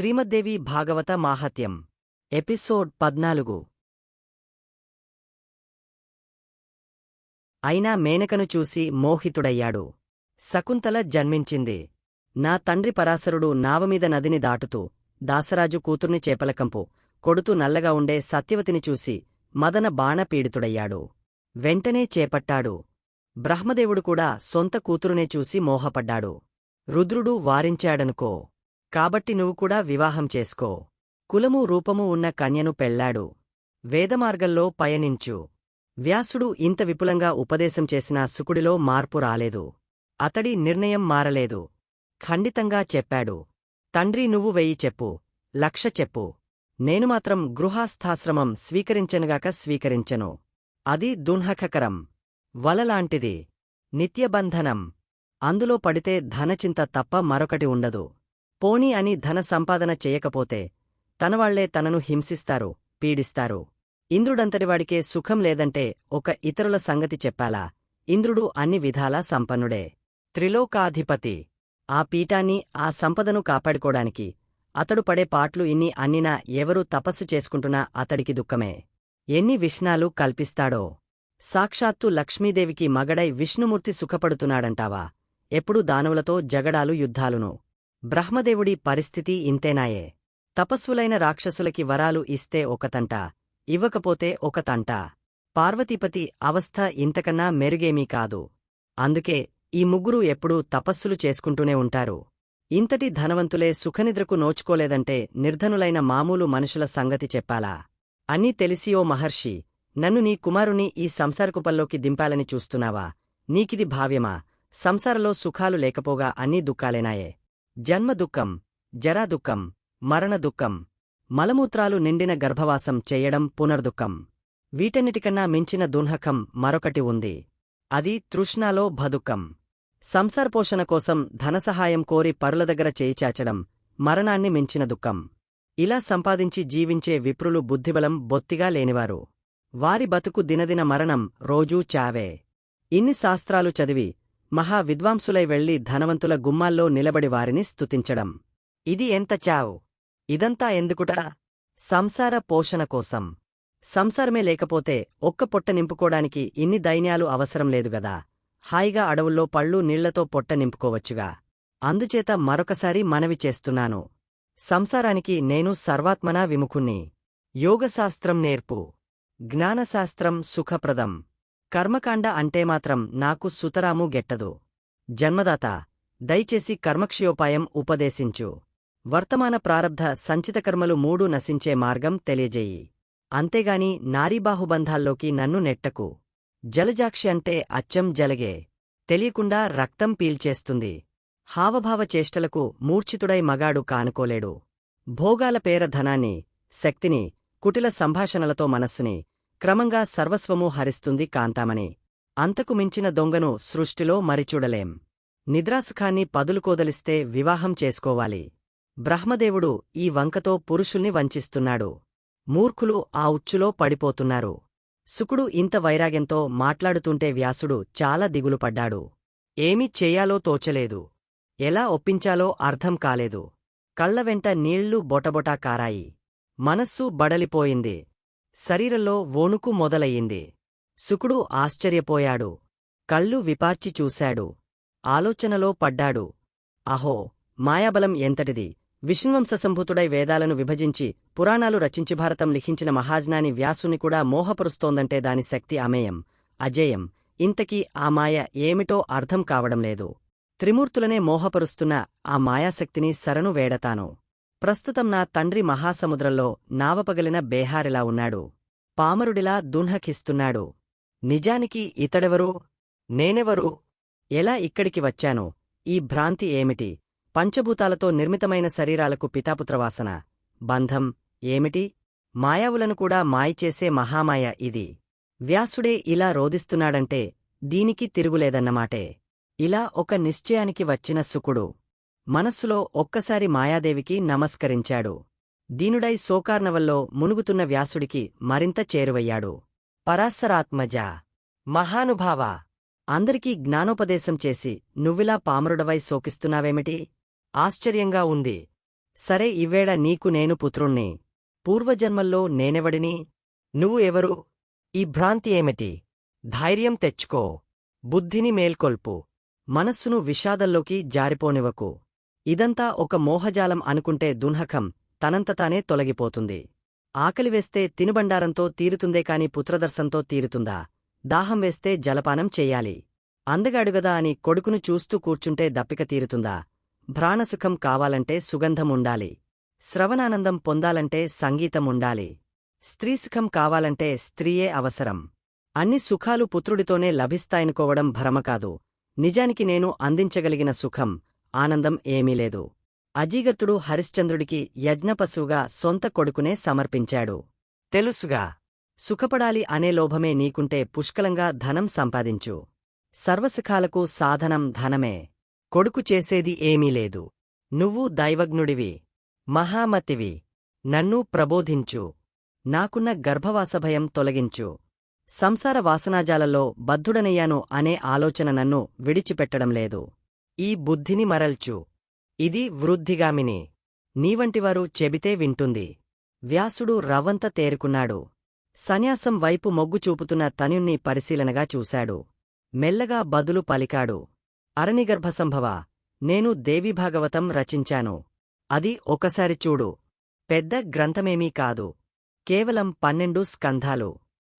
శ్రీమద్దేవి భాగవత మాహత్యం episode పద్నాలుగు. అయినా మేనకను చూసి మోహితుడయ్యాడు. శకుంతల జన్మించింది. నా తండ్రి పరాశరుడు నావమీద నదిని దాటుతూ దాసరాజు కూతుర్ని చేపలకంపు కొడుతూ నల్లగా ఉండే సత్యవతిని చూసి మదన బాణపీడితుడయ్యాడు వెంటనే చేపట్టాడు. బ్రహ్మదేవుడు కూడా సొంత కూతురునే చూసి మోహపడ్డాడు. రుద్రుడు వారించాడనుకో. కాబట్టి నువ్వు కూడా వివాహం చేసుకో. కులము రూపము ఉన్న కన్యను పెళ్ళాడు వేదమార్గంలో పయనించు. వ్యాసుడు ఇంత విపులంగా ఉపదేశం చేసినా సుకుడిలో మార్పు రాలేదు. అతడి నిర్ణయం మారలేదు. ఖండితంగా చెప్పాడు. తండ్రి నువ్వు వెయ్యి చెప్పు. లక్ష చెప్పు. నేను మాత్రం గృహాస్థాశ్రమం స్వీకరించనుగాక స్వీకరించను. అది దున్హకకరం. వలలాంటిది నిత్యబంధనం. అందులో పడితే ధనచింత తప్ప మరొకటి ఉండదు. పోనీ అని ధన సంపాదన చేయకపోతే తనవాళ్ళే తనను హింసిస్తారు పీడిస్తారు. ఇంద్రుడంతటివాడికే సుఖం లేదంటే ఒక ఇతరుల సంగతి చెప్పాలా? ఇంద్రుడు అన్ని విధాలా సంపన్నుడే. త్రిలోకాధిపతి. ఆ పీఠాన్ని ఆ సంపదను కాపాడుకోడానికి అతడు పడే పాట్లు ఇన్ని అన్నినా ఎవరూ తపస్సు చేసుకుంటున్నా అతడికి దుఃఖమే. ఎన్ని విష్ణాలు కల్పిస్తాడో. సాక్షాత్తు లక్ష్మీదేవికి మగడై విష్ణుమూర్తి సుఖపడుతున్నాడంటావా? ఎప్పుడు దానవులతో జగడాలు యుద్ధాలును. బ్రహ్మదేవుడి పరిస్థితి ఇంతేనాయే. తపస్సులైన రాక్షసులకి వరాలు ఇస్తే ఒకతంట ఇవ్వకపోతే ఒకతంట పార్వతీపతి అవస్థ ఇంతకన్నా మెరుగేమీ కాదు. అందుకే ఈ ముగ్గురూ ఎప్పుడూ తపస్సులు చేసుకుంటూనే ఉంటారు. ఇంతటి ధనవంతులే సుఖనిద్రకు నోచుకోలేదంటే నిర్ధనులైన మామూలు మనుషుల సంగతి చెప్పాలా? అన్నీ తెలిసి ఓ మహర్షి నన్ను నీ కుమారుని ఈ సంసారకుపల్లోకి దింపాలని చూస్తున్నావా? నీకిది భావ్యమా? సంసారలో సుఖాలు లేకపోగా అన్నీ దుఃఖాలేనాయే. జన్మదుఃఖం జరాదుఃఖం మరణదుఃఖం మలమూత్రాలు నిండిన గర్భవాసం చెయ్యడం పునర్దుఃఖం. వీటన్నిటికన్నా మించిన దున్హకం మరొకటి ఉంది. అది తృష్ణాలో భదుకం సంసారపోషణ కోసం ధనసహాయం కోరి పరుల దగ్గర చేయిచాచడం మరణాన్ని మించిన దుఃఖం. ఇలా సంపాదించి జీవించే విప్రులు బుద్ధిబలం బొత్తిగా లేనివారు. వారి బతుకు దినదిన మరణం రోజూ చావే. ఇన్ని శాస్త్రాలు చదివి మహా విద్వాంసులై వెళ్ళి ధనవంతుల గుమ్మాల్లో నిలబడి వారిని స్తుతించడం. ఇది ఎంత చావు! ఇదంతా ఎందుకుట? సంసార పోషణ కోసం. సంసారమే లేకపోతే ఒక్క పొట్ట నింపుకోడానికి ఇన్ని దైన్యాలు అవసరం లేదుగదా హాయిగా అడవుల్లో పళ్ళు నీళ్ళతో పొట్ట నింపుకోవచ్చుగా. అందుచేత మరొకసారి మనవి చేస్తున్నాను. సంసారానికి నేను సర్వాత్మనా విముఖుణ్ణి. యోగశాస్త్రం నేర్పు. జ్ఞానశాస్త్రం సుఖప్రదం. కర్మకాండ అంటే మాత్రం నాకు సుతరాము గెట్టదు. జన్మదాత దయచేసి కర్మక్షయోపాయం ఉపదేశించు. వర్తమాన ప్రారబ్ధ సంచితకర్మలు మూడు నశించే మార్గం తెలియజేయి. అంతేగాని నారీబాహుబంధాల్లోకి నన్ను నెట్టకు. జలజాక్షి అంటే అచ్చం జలగే. తెలియకుండా రక్తం పీల్చేస్తుంది. హావభావ చేష్టలకు మూర్ఛితుడై మగాడు కానుకోలేడు. భోగాల పేర ధనాన్ని శక్తిని కుటిల సంభాషణలతో మనస్సుని క్రమంగా సర్వస్వము హరిస్తుంది కాంతామని అంతకు మించిన దొంగను సృష్టిలో మరిచూడలేం. నిద్రాసుఖాన్ని పదులుకోదలిస్తే వివాహం చేసుకోవాలి. బ్రహ్మదేవుడు ఈ వంకతో పురుషుల్ని వంచిస్తున్నాడు. మూర్ఖులు ఆ ఉచ్చులో పడిపోతున్నారు. సుకుడు ఇంత వైరాగ్యంతో మాట్లాడుతుంటే వ్యాసుడు చాలా దిగులుపడ్డాడు ఏమి చేయాలో తోచలేదు. ఎలా ఒప్పించాలో అర్థం కాలేదు. కళ్ళవెంట నీళ్ళు బొటబొటా కారాయి. మనస్సు బడలిపోయింది. శరీరంలో వణుకు మొదలయ్యింది. శుకుడు ఆశ్చర్యపోయాడు. కళ్ళు విపార్చి చూశాడు. ఆలోచనలో పడ్డాడు. అహో మాయాబలం ఎంతటిది. విష్ణువంశసంభూతుడై వేదాలను విభజించి పురాణాలు రచించి భారతం లిఖించిన మహాజ్ఞాని వ్యాసుని కూడా మోహపరుస్తోందంటే దాని శక్తి అమేయం. అజేయం. ఇంతకీ ఆ మాయ ఏమిటో అర్థం కావడం లేదు. త్రిమూర్తులనే మోహపరుస్తున్న ఆ మాయాశక్తిని శరణు వేడతాను. ప్రస్తుతం నా తండ్రి మహాసముద్రంలో నావపగలిన బేహారిలా ఉన్నాడు. పామరుడిలా దున్హకిస్తున్నాడు. నిజానికి ఇతడెవరు? నేనెవరు? ఎలా ఇక్కడికి వచ్చాను? ఈ భ్రాంతి ఏమిటి? పంచభూతాలతో నిర్మితమైన శరీరాలకు పితాపుత్రవాసన. బంధం ఏమిటి? మాయావులను కూడా మాయచేసే మహామాయ ఇది. వ్యాసుడే ఇలా రోదిస్తున్నాడంటే దీనికి తిరుగులేదన్నమాటే. ఇలా ఒక నిశ్చయానికి వచ్చిన సుకుడు మనస్సులో ఒక్కసారి మాయాదేవికి నమస్కరించాడు. దీనుడై శోకార్ణవల్లో మునుగుతున్న వ్యాసుడికి మరింత చేరువయ్యాడు. పరాశరాత్మజ! మహానుభావ! అందరికీ జ్ఞానోపదేశం చేసి నువ్విలా పామరుడవై శోకిస్తున్నావేమిటి? ఆశ్చర్యంగా ఉంది. సరే ఇవ్వేడ నీకు నేను పుత్రుణ్ణి. పూర్వజన్మల్లో నేనెవడిని? నువ్వు ఎవరు? ఈ భ్రాంతి ఏమిటి? ధైర్యం తెచ్చుకో. బుద్ధిని మేల్కొల్పు. మనస్సును విషాదంలోకి జారిపోనివకు ఇదంతా ఒక మోహజాలం అనుకుంటే దున్హకం తనంతతానే తొలగిపోతుంది. ఆకలివేస్తే తినుబండారంతో తీరుతుందే కాని పుత్రదర్శంతో తీరుతుందా? దాహం వేస్తే జలపానం చెయ్యాలి అందగాడుగదా అని కొడుకును చూస్తూ కూర్చుంటే దప్పిక తీరుతుందా? భ్రాణసుఖం కావాలంటే సుగంధముండాలి. శ్రవణానందం పొందాలంటే సంగీతముండాలి. స్త్రీసుఖం కావాలంటే స్త్రీయే అవసరం. అన్ని సుఖాలు పుత్రుడితోనే లభిస్తాయనుకోవడం భ్రమకాదు నిజానికి నేను అందించగలిగిన సుఖం. ఆనందం ఏమీ లేదు. అజీగర్తుడు హరిశ్చంద్రుడికి యజ్ఞపశువుగా సొంత కొడుకునే సమర్పించాడు. తెలుసుగా సుఖపడాలి అనే లోభమే నీకుంటే పుష్కలంగా ధనం సంపాదించు. సర్వసుఖాలకు సాధనం ధనమే. కొడుకు చేసేది ఏమీ లేదు. నువ్వు దైవజ్ఞుడివి. మహామతివి. నన్ను ప్రబోధించు. నాకున్న గర్భవాసభయం తొలగించు. సంసార వాసనాజాలలో బద్ధుడనయ్యాను అనే ఆలోచన నన్ను విడిచిపెట్టడం లేదు. ఈ బుద్ధిని మరల్చు. ఇది వృద్ధిగామిని. నీవంటివారు చెబితే వింటుంది. వ్యాసుడు రవంత తేరుకున్నాడు. సన్యాసం వైపు మొగ్గు చూపుతున్న తనుణ్ణి పరిశీలనగా చూశాడు. మెల్లగా బదులు పలికాడు. అరణిగర్భసంభవ నేను దేవీభాగవతం రచించాను. అది ఒకసారి చూడు. పెద్ద గ్రంథమేమీ కాదు. కేవలం పన్నెండు స్కంధాలు.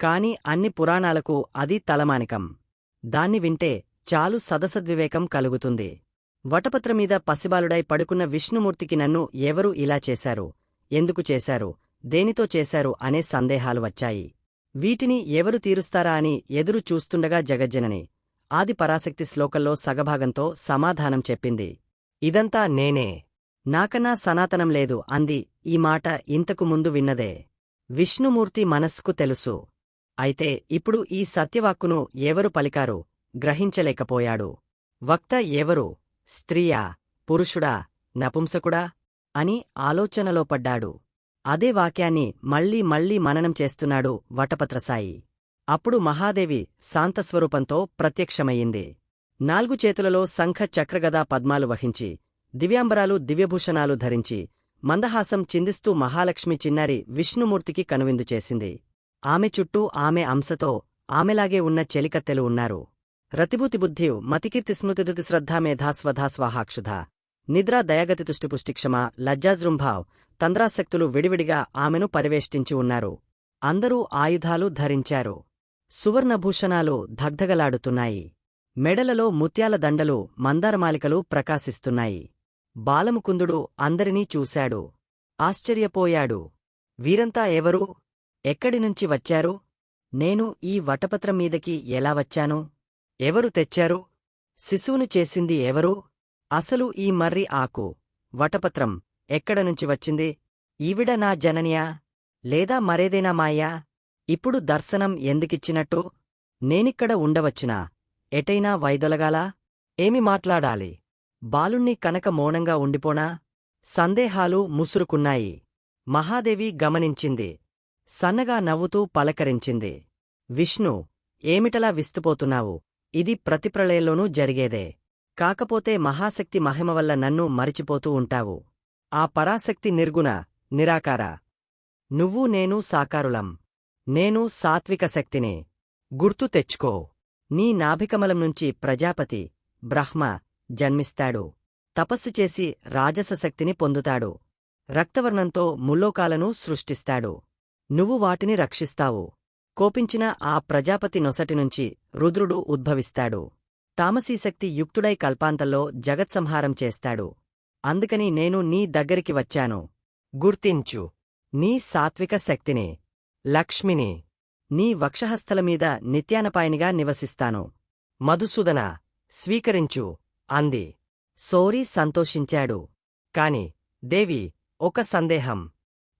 కాని అన్ని పురాణాలకు అది తలమానికం. దాన్ని వింటే చాలు సదసద్వివేకం కలుగుతుంది. వటపత్రమీద పసిబాలుడై పడుకున్న విష్ణుమూర్తికి నన్ను ఎవరు ఇలా చేశారు? ఎందుకు చేశారు? దేనితో చేశారు? అనే సందేహాలు వచ్చాయి. వీటిని ఎవరు తీరుస్తారా అని ఎదురు చూస్తుండగా జగజ్జనని ఆది పరాశక్తి శ్లోకంలో సగభాగంతో సమాధానం చెప్పింది. ఇదంతా నేనే. నాకన్నా సనాతనం లేదు అంది ఈ మాట ఇంతకు ముందు విన్నదే. విష్ణుమూర్తి మనస్సుకు తెలుసు. అయితే ఇప్పుడు ఈ సత్యవాక్కును ఎవరు పలికారు? గ్రహించలేకపోయాడు. వక్త ఎవరు? స్త్రీయా? పురుషుడా? నపుంసకుడా? అని ఆలోచనలో పడ్డాడు. అదే వాక్యాన్ని మళ్ళీ మళ్ళీ మననం చేస్తున్నాడు వటపత్రసాయి. అప్పుడు మహాదేవి శాంతస్వరూపంతో ప్రత్యక్షమయ్యింది. నాలుగు చేతులలో శంఖ చక్రగదా పద్మాలు వహించి దివ్యాంబరాలు దివ్యభూషణాలు ధరించి మందహాసం చిందిస్తూ మహాలక్ష్మి చిన్నారి విష్ణుమూర్తికి కనువిందు చేసింది. ఆమె చుట్టూ ఆమె అంశతో ఆమెలాగే ఉన్న చెలికత్తెలు ఉన్నారు. రతిభూతి బుద్ధియు మతికీర్తి స్మృతిదుతి శ్రద్ధా మేధా స్వధా స్వాహాక్షుధ నిద్రా దయాగతి తుష్టిపుష్టిక్షమ లజ్జాజృంభావ్ తంద్రాశక్తులు విడివిడిగా ఆమెను పరివేష్టించి ఉన్నారు అందరూ ఆయుధాలు ధరించారు సువర్ణభూషణాలు దగ్ధగలాడుతున్నాయి మెడలలో ముత్యాల దండలు మందారమాలికలు ప్రకాశిస్తున్నాయి బాలముకుందుడు అందరినీ చూశాడు ఆశ్చర్యపోయాడు వీరంతా ఎవరు ఎక్కడినుంచి వచ్చారు నేను ఈ వటపత్రం మీదకి ఎలా వచ్చాను ఎవరు తెచ్చారు? శిశువును చేసింది ఎవరు? అసలు ఈ మర్రి ఆకు వటపత్రం ఎక్కడనుంచి వచ్చింది? ఈవిడ నా జననియా? లేదా మరేదైనా మాయా? ఇప్పుడు దర్శనం ఎందుకిచ్చినట్టు? నేనిక్కడ ఉండవచ్చునా? ఎటైనా వైదొలగాలా? ఏమి మాట్లాడాలి? బాలుణ్ణి కనక మౌనంగా ఉండిపోనా? సందేహాలు ముసురుకున్నాయి. మహాదేవి గమనించింది. సన్నగా నవ్వుతూ పలకరించింది. విష్ణు ఏమిటలా విస్తుపోతున్నావు? ఇది ప్రతిప్రళయంలోనూ జరిగేదే. కాకపోతే మహాశక్తి మహిమ వల్ల నన్ను మరిచిపోతూ ఉంటావు. ఆ పరాశక్తి నిర్గుణ నిరాకార. నువ్వు నేను సాకారులం. నేను సాత్విక శక్తినే. గుర్తు తెచ్చుకో. నీ నాభికమలం నుంచి ప్రజాపతి బ్రహ్మ జన్మిస్తాడు. తపస్సు చేసి రాజస శక్తిని పొందుతాడు. రక్తవర్ణంతో ముల్లోకాలను సృష్టిస్తాడు. నువ్వు వాటిని రక్షిస్తావు. కోపించిన ఆ ప్రజాపతి నొసటినుంచి రుద్రుడు ఉద్భవిస్తాడు. తామసీశక్తి యుక్తుడై కల్పాంతంలో జగత్సంహారం చేస్తాడు. అందుకని నేను నీ దగ్గరికి వచ్చాను. గుర్తించు. నీ సాత్విక శక్తిని. లక్ష్మిని. నీ వక్షహస్తలమీద నిత్యానపాయనిగా నివసిస్తాను. మధుసూదన స్వీకరించు అంది. సోరీ సంతోషించాడు. కాని దేవి ఒక సందేహం.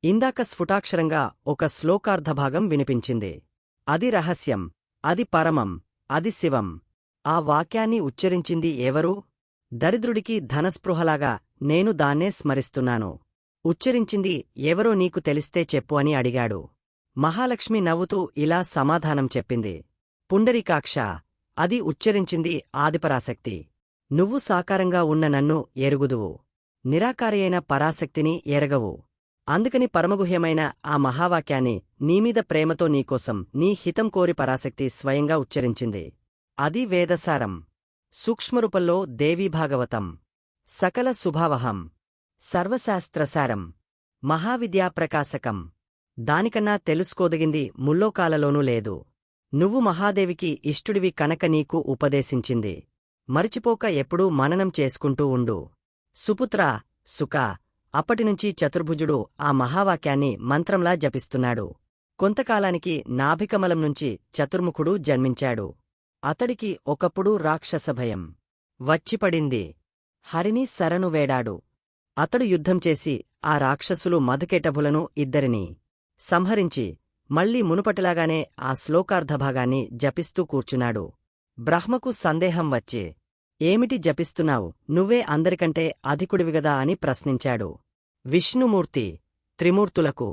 ఇందాక స్ఫుటాక్షరంగా ఒక శ్లోకార్ధభాగం వినిపించింది. అది రహస్యం అది పరమం అది శివం. ఆ వాక్యాన్ని ఉచ్చరించింది ఎవరు? దరిద్రుడికి ధనస్పృహలాగా నేను దాన్నే స్మరిస్తున్నాను. ఉచ్చరించింది ఎవరో నీకు తెలిస్తే చెప్పు అని అడిగాడు. మహాలక్ష్మి నవ్వుతూ ఇలా సమాధానం చెప్పింది. పుండరీకాక్ష అది ఉచ్చరించింది ఆదిపరాశక్తి. నువ్వు సాకారంగా ఉన్న నన్ను ఎరుగుదువు. నిరాకారియైన పరాశక్తిని ఎరగవు. అందుకని పరమగుహ్యమైన ఆ మహావాక్యాన్ని నీమీద ప్రేమతో నీకోసం నీ హితం కోరి పరాశక్తి స్వయంగా ఉచ్చరించింది. అది వేదసారం. సూక్ష్మరూపంలో దేవీభాగవతం. సకల శుభావహం సర్వశాస్త్రసారం. మహావిద్యాప్రకాశకం. దానికన్నా తెలుసుకోదగింది ముల్లోకాలలోనూ లేదు. నువ్వు మహాదేవికి ఇష్టుడివి కనక నీకు ఉపదేశించింది. మరిచిపోక ఎప్పుడూ మననం చేసుకుంటూ ఉండు. సుపుత్రా సుఖా అప్పటినుంచి చతుర్భుజుడు ఆ మహావాక్యాన్ని మంత్రంలా జపిస్తున్నాడు. కొంతకాలానికి నాభికమలం నుంచి చతుర్ముఖుడు జన్మించాడు. అతడికి ఒకప్పుడు రాక్షసభయం వచ్చిపడింది. హరిని శరణు వేడాడు. అతడు యుద్ధం చేసి ఆ రాక్షసులు మధుకెటభులను ఇద్దరినీ సంహరించి మళ్ళీ మునుపటిలాగానే ఆ శ్లోకార్ధభాగాన్ని జపిస్తూ కూర్చున్నాడు. బ్రహ్మకు సందేహం వచ్చే ఏమిటి జపిస్తున్నావు? నువ్వే అందరికంటే అధికుడివిగదా అని ప్రశ్నించాడు. విష్ణుమూర్తి త్రిమూర్తులకు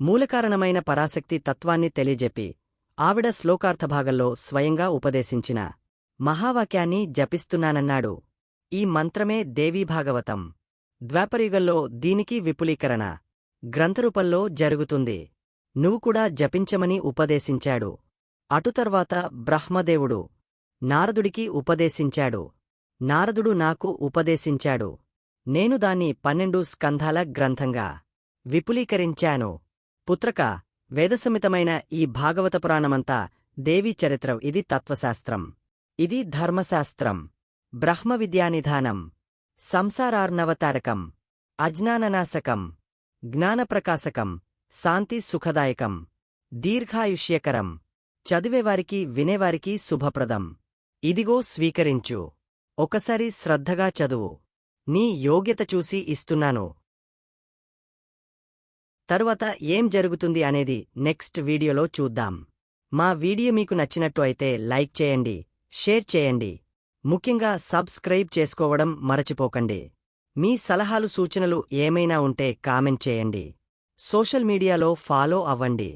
మూలకారణమైన పరాశక్తి తత్వాన్ని తెలియజెప్పి ఆవిడ శ్లోకార్థభాగంలో స్వయంగా ఉపదేశించిన మహావాక్యాన్ని జపిస్తున్నానన్నాడు. ఈ మంత్రమే దేవీభాగవతం. ద్వాపరయుగంలో దీనికి విపులీకరణ గ్రంథరూపంలో జరుగుతుంది. నువ్వు కూడా జపించమని ఉపదేశించాడు. అటుతర్వాత బ్రహ్మదేవుడు నారదుడికి ఉపదేశించాడు. నారదుడు నాకు ఉపదేశించాడు. నేను దాన్ని పన్నెండు స్కంధాల గ్రంథంగా విపులీకరించాను. పుత్రక వేదసమితమైన ఈ భాగవత పురాణమంతా దేవీ చరిత్ర ఇది తత్వశాస్త్రం. ఇది ధర్మశాస్త్రం. బ్రహ్మ విద్యానిధానం. సంసారార్ణవతారకం. అజ్ఞాననాశకం. జ్ఞానప్రకాశకం. శాంతి సుఖదాయకం. దీర్ఘాయుష్యకరం. చదివేవారికి వినేవారికి శుభప్రదం. ఇదిగో స్వీకరించు. ఒకసారి శ్రద్ధగా చదువు. నీ యోగ్యత చూసి ఇస్తున్నాను. తరువాత ఏం జరుగుతుంది అనేది నెక్స్ట్ వీడియోలో చూద్దాం. మా వీడియో మీకు నచ్చినట్టు అయితే లైక్ చేయండి షేర్ చేయండి. ముఖ్యంగా సబ్స్క్రైబ్ చేసుకోవడం మరచిపోకండి. మీ సలహాలు సూచనలు ఏమైనా ఉంటే కామెంట్ చేయండి. సోషల్ మీడియాలో ఫాలో అవ్వండి.